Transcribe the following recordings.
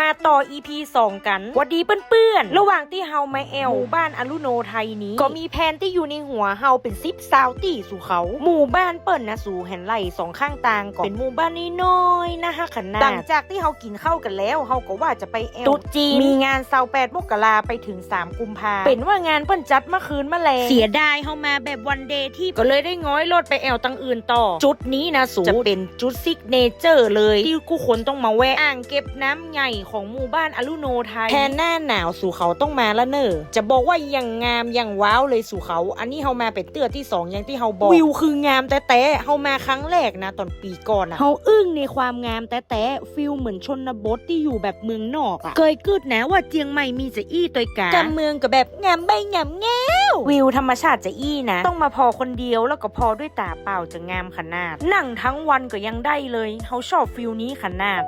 มาต่อ EP 2 กันหวัดดีเปื้อนๆ ระหว่างที่เฮามาแอลหมู่บ้านอรุโนไทยนี้ ก็มีแผนที่อยู่ในหัวเฮาเป็นซิปซาวตี้สู่เขา หมู่บ้านเปิ้นนะสู่แห่นไหลสองข้างตางก่อนเป็นหมู่บ้านน้อยๆนะฮะขนาดหลังจากที่เฮากินข้าวกันแล้วเฮาก็ว่าจะไปแอลตุ๊ดจีนมีงานเสาแปดมกราไปถึง 3 กุมภาเป็นว่างานเปิ้นจัดเมื่อคืนมาแลงเสียดายเฮามาแบบวันเดย์ที่ก็เลยได้ง้อยรถไปแอลตังอื่นต่อ จุดนี้นะสูจะเป็นจุดซิกเนเจอร์เลยที่กูคนต้องมาแวะอ่างเก็บน้ำใหญ่ของหมู่บ้านอรุโนไทยแทนหน้าหนาวสู่เขาต้องมาละเนอจะบอกว่ายังงามยังว้าวเลยสู่เขา อันนี้เฮามาเป็นเตือที่สองอย่างที่เฮาบอกวิวคืองามแต่แต่เฮามาครั้งแรกนะตอนปีก่อนอะเฮาอึ้งในความงามแต่แต่ฟิลเหมือนชนบทที่อยู่แบบเมืองนอกอะเคยกึดนะว่าเจียงใหม่มีจะอี้ตัวกากำเมืองกับแบบงามใบงามแง้ววิวธรรมชาติจะอี้นะ ต้องมาพอคนเดียวแล้วก็พอด้วยตาเปล่าจะงามขนาด นั่งทั้งวันก็ยังได้เลยเฮาชอบฟิลนี้ขนาด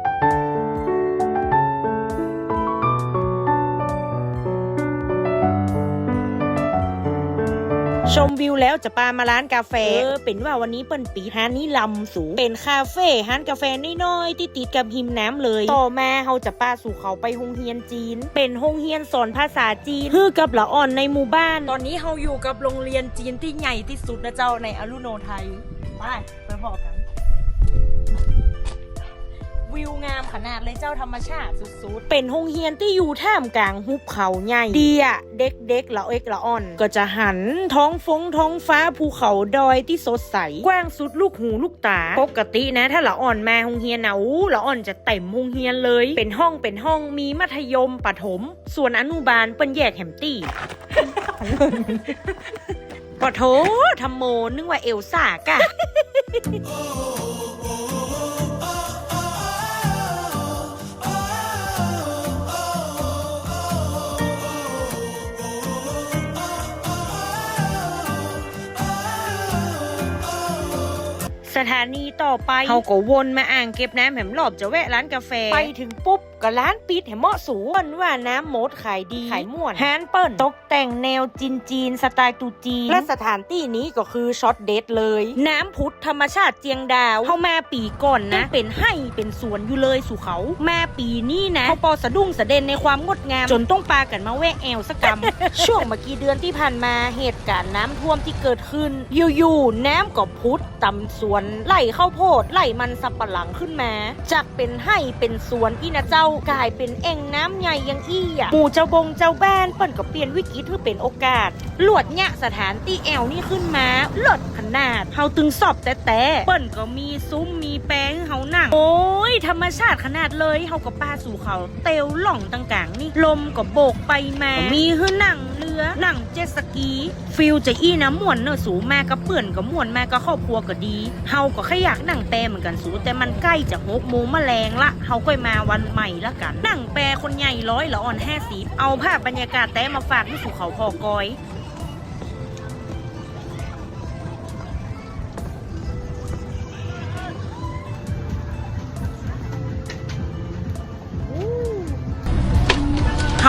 ชมวิวแล้วจะปามาร้านกาแฟ เออ เป็นว่าวันนี้เปิ้นปีฮานนี่ลำสูง เป็นคาเฟ่ฮานกาแฟน้อยๆที่ติดกับหิมน้ำเลย ต่อมาเฮาจะป้าสู่เขาไปโรงเรียนจีน เป็นโรงเรียนสอนภาษาจีนคือกับละอ่อนในหมู่บ้าน ตอนนี้เฮาอยู่กับโรงเรียนจีนที่ใหญ่ที่สุดนะเจ้าในอรุโนไทย ไปไปพอกัน วิวงามขนาดเลยเจ้าธรรมชาติสุดๆ เป็นโรงเรียนที่อยู่ท่ามกลางหุบเขาใหญ่เดีอะเด็กๆละเอกละอ่อน ก็จะหันท้องฟงท้องฟ้าภูเขาดอยที่สดใส กว้างสุดลูกหูลูกตา ปกตินะ ถ้าละอ่อนมาโรงเรียนนะอู้ละอ่อนจะเต็มโรงเรียนเลย เป็นห้องเป็นห้องมีมัธยมปฐม ส่วนอนุบาลเป็นแยกแฮมตี้ปะโถทำโมนึกว่าเอลซ่ากะ สถานีต่อไปเขาก็วนมาอ่างเก็บน้ำแหมรอบจะแวะร้านกาแฟ ไปถึงปุ๊บ ก็ร้านปิดแหมเหมาะสูเปิ้นว่าน้ำมดขายดีขายม่วนฮานเปิ้นตกแต่งแนวจีนจีนๆสไตล์ตูจีนและสถานที่นี้ก็คือช็อตเด็ดเลย น้ำพุทธธรรมชาติเจียงดาวเข้ามาปีก่อนนะ เป็นให้เป็นสวนอยู่เลยสู่เขามาปีนี้นะเขาปอสะดุ้งสะเด็นในความงดงาม จนต้องปากันมาแวะแอวสกกรรม ช่วงเมื่อกี้เดือนที่ผ่านมาเหตุการณ์น้ำท่วมที่เกิดขึ้นอยู่ๆน้ำก็พุดต่ำสวนไหลข้าวโพดไหลมันสับปะหลังขึ้นมาจากเป็นให้เป็นสวนอีนะเจ้ากลายเป็นเอ่งน้ำใหญ่ยังอี้อะหมู่เจ้าบงเจ้าบ้านเปิ้นก็เปลี่ยนวิกฤตให้เป็นโอกาสหลวดเนี่ยสถานที่แอวนี่ขึ้นมาเลิศขนาดเฮาตึงสอบแต่แต่เปิ้นก็มีซุ้มมีแป้งเฮาหนังโอ้ยธรรมชาติขนาดเลยเฮาก็ป้าสู่เขาเตลหล่องต่างๆนี่ลมก็โบกไปมามีให้นั่ง รือนั่งเจ็ตสกี ฟิลจะอี้น้ำม่วนเนอะสูแม่ก็เปื่อนก็ม่วนแม่ก็ครอบครัวก็ดีเฮาก็แค่อยากนั่งแปรเหมือนกันสูแต่มันใกล้จะหกโมงแมลงละเฮาก็มาวันใหม่ละกันนั่งแปรคนใหญ่ร้อยละอ่อนแห้สีเอาภาพบรรยากาศแต่มาฝากที่สู่เขาพอกอย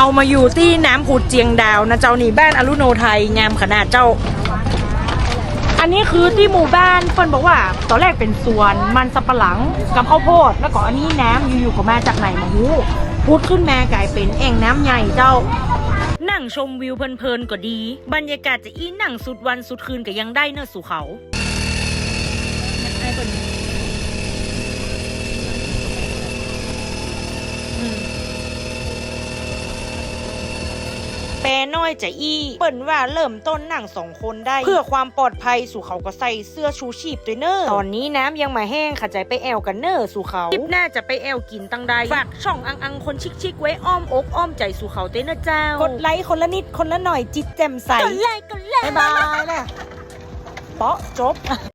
ฮามาอยู่ที่น้ำผุดเจียงดาวนะเจ้านี่บ้านอรุโนไทยงามขนาดเจ้า อันนี้คือที่หมู่บ้านเปิ้นบอกว่า ตอนแรกเป็นสวนมันสับปะหลังกับข้าวโพด แล้วก็อันนี้น้ำอยู่ๆก็มาจากไหนมาหูพุดขึ้นมากลายเป็นแอ่งน้ำใหญ่เจ้านั่งชมวิวเพลินๆก็ดี บรรยากาศจะอีนั่งสุดวันสุดคืนก็ยังได้เนอะสู่เขาแปรน้อยจะอี้ เปิ้นว่าเริ่มต้นนั่งสองคนได้ เพื่อความปลอดภัยสู่เขาก็ใส่เสื้อชูชีพด้วยเนอะตอนนี้น้ำยังมาแห้งขจายไปแอวกันเนอะสู่เขาคลิปหน้าจะไปแอวกินตังใดฝากช่องอังอังคนชิคๆไว้อ้อมอกอ้อมใจสู่เขาเต้นนะเจ้ากดไลค์คนละนิดคนละหน่อยจิตแจ่มใสกดไลค์กดไลค์บ๊ายบายนะเปาะจบ